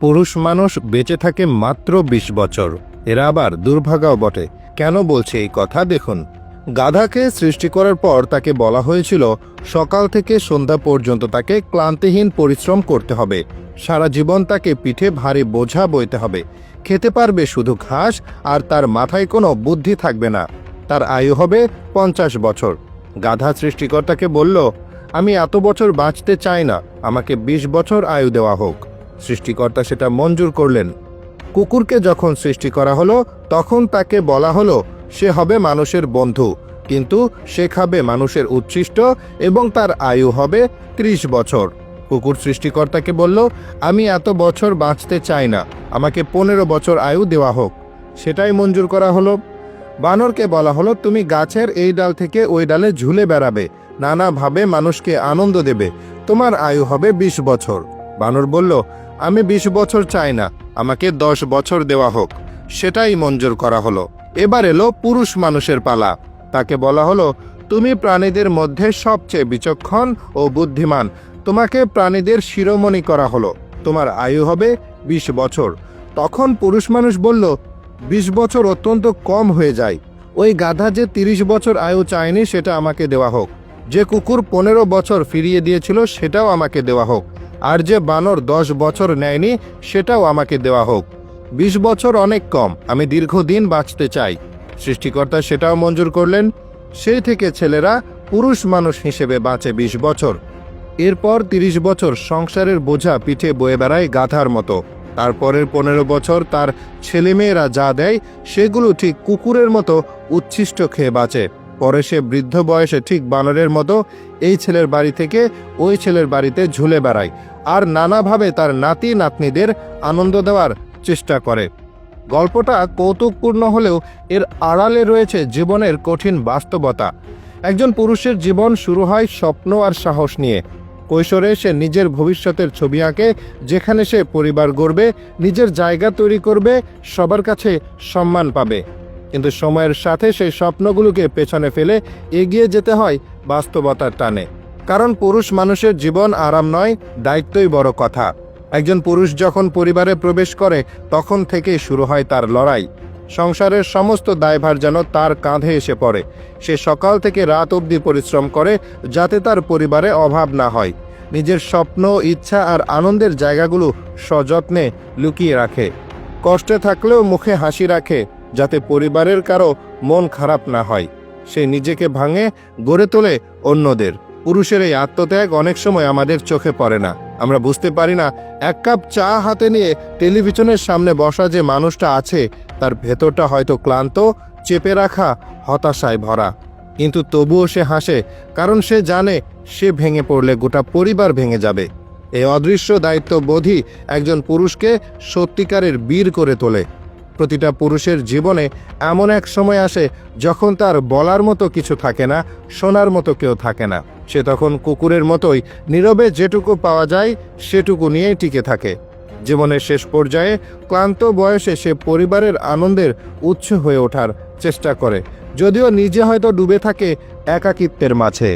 পুরুষ মানুষ বেঁচে থাকে মাত্র বিশ বছর। এরা আবার দুর্ভাগাও বটে। কেন বলছে এই কথা দেখুন। গাধাকে সৃষ্টি করার পর তাকে বলা হয়েছিল, সকাল থেকে সন্ধ্যা পর্যন্ত তাকে ক্লান্তিহীন পরিশ্রম করতে হবে। সারা জীবন তাকে পিঠে ভারী বোঝা বইতে হবে। খেতে পারবে শুধু ঘাস, আর তার মাথায় কোনো বুদ্ধি থাকবে না। তার আয়ু হবে পঞ্চাশ বছর। গাধা সৃষ্টিকর্তাকে বলল, আমি এত বছর বাঁচতে চাই না। আমাকে ২০ বছর আয়ু দেওয়া হোক। সৃষ্টিকর্তা সেটা মঞ্জুর করলেন। কুকুরকে যখন সৃষ্টি করা হলো, তখন তাকে বলা হলো, সে হবে মানুষের বন্ধু, কিন্তু সে খাবে মানুষের উচ্ছিষ্ট এবং তার আয়ু হবে ত্রিশ বছর। কুকুর সৃষ্টিকর্তাকে বলল, আমি এত বছর বাঁচতে চাই না, আমাকে পনেরো বছর আয়ু দেওয়া হোক। সেটাই মঞ্জুর করা হলো। বানরকে বলা হলো, তুমি গাছের এই ডাল থেকে ওই ডালে ঝুলে বেড়াবে, নানাভাবে মানুষকে আনন্দ দেবে, তোমার আয়ু হবে বিশ বছর। বানর বলল আমি বিশ বছর চাই না, আমাকে দশ বছর দেওয়া হোক। সেটাই মঞ্জুর করা হলো। এবার এলো পুরুষ মানুষের পালা। তাকে বলা হলো, তুমি প্রাণীদের মধ্যে সবচেয়ে বিচক্ষণ ও বুদ্ধিমান। তোমাকে প্রাণীদের শিরোমণি করা হলো। তোমার আয়ু হবে বিশ বছর। তখন পুরুষ মানুষ বলল, বিশ বছর অত্যন্ত কম হয়ে যায়। ওই গাধা যে তিরিশ বছর আয়ু চায়নি, সেটা আমাকে দেওয়া হোক। যে কুকুর পনেরো বছর ফিরিয়ে দিয়েছিল, সেটাও আমাকে দেওয়া হোক। আর যে বানর দশ বছর নেয়নি, সেটাও আমাকে দেওয়া হোক। বিশ বছর অনেক কম, আমি দীর্ঘদিন বাঁচতে চাই। সৃষ্টিকর্তা সেটাও মঞ্জুর করলেন। সেই থেকে ছেলেরা পুরুষ মানুষ হিসেবে বাঁচে বিশ বছর। এরপর তিরিশ বছর সংসারের বোঝা পিঠে বয়ে বেড়ায় গাধার মতো। তারপরের পনেরো বছর তার ছেলেমেয়েরা যা দেয়, সেগুলো ঠিক কুকুরের মতো উচ্ছিষ্ট খেয়ে বাঁচে। পরে সে বৃদ্ধ বয়সে ঠিক বানরের মতো এই ছেলের বাড়ি থেকে ওই ছেলের বাড়িতে ঝুলে বেড়ায় আর নানাভাবে তার নাতি নাতনিদের আনন্দ দেওয়ার চেষ্টা করে। গল্পটা কৌতুকপূর্ণ হলেও এর আড়ালে রয়েছে জীবনের কঠিন বাস্তবতা। একজন পুরুষের জীবন শুরু হয় স্বপ্ন আর সাহস নিয়ে। কৈশোরে সে নিজের ভবিষ্যতের ছবি আঁকে, যেখানে সে পরিবার গড়বে, নিজের জায়গা তৈরি করবে, সবার কাছে সম্মান পাবে। কিন্তু সময়ের সাথে সেই স্বপ্নগুলোকে পেছনে ফেলে এগিয়ে যেতে হয় বাস্তবতার টানে। কারণ পুরুষ মানুষের জীবন আরাম নয়, দায়িত্বই বড় কথা। একজন পুরুষ যখন পরিবারে প্রবেশ করে, তখন থেকেই শুরু হয় তার লড়াই। সংসারের সমস্ত দায়ভার যেন তার কাঁধে এসে পড়ে। সে সকাল থেকে রাত অবধি পরিশ্রম করে যাতে তার পরিবারে অভাব না হয়। নিজের স্বপ্ন, ইচ্ছা আর আনন্দের জায়গাগুলো সযত্নে লুকিয়ে রাখে। কষ্টে থাকলেও মুখে হাসি রাখে। যাতে পরিবারের কারও মন খারাপ না হয়। সে নিজেকে ভাঙে, গড়ে তোলে অন্যদের। পুরুষের এই আত্মত্যাগ অনেক সময় আমাদের চোখে পড়ে না। আমরা বুঝতে পারি না, এক কাপ চা হাতে নিয়ে টেলিভিশনের সামনে বসা যে মানুষটা আছে, তার ভেতরটা হয়তো ক্লান্ত, চেপে রাখা, হতাশায় ভরা। কিন্তু তবুও সে হাসে, কারণ সে জানে সে ভেঙে পড়লে গোটা পরিবার ভেঙে যাবে। এই অদৃশ্য দায়িত্ববোধই একজন পুরুষকে সত্যিকারের বীর করে তোলে। প্রতিটা পুরুষের জীবনে এমন এক সময় আসে যখন তার বলার মতো কিছু থাকে না, শোনার মতো কেউ থাকে না। সে তখন কুকুরের মতোই নীরবে যেটুকু পাওয়া যায় সেটুকু নিয়েই টিকে থাকে। জীবনের শেষ পর্যায়ে ক্লান্ত বয়সে সে পরিবারের আনন্দের উৎস হয়ে ওঠার চেষ্টা করে, যদিও নিজে হয়তো ডুবে থাকে একাকিত্বের মাঝে।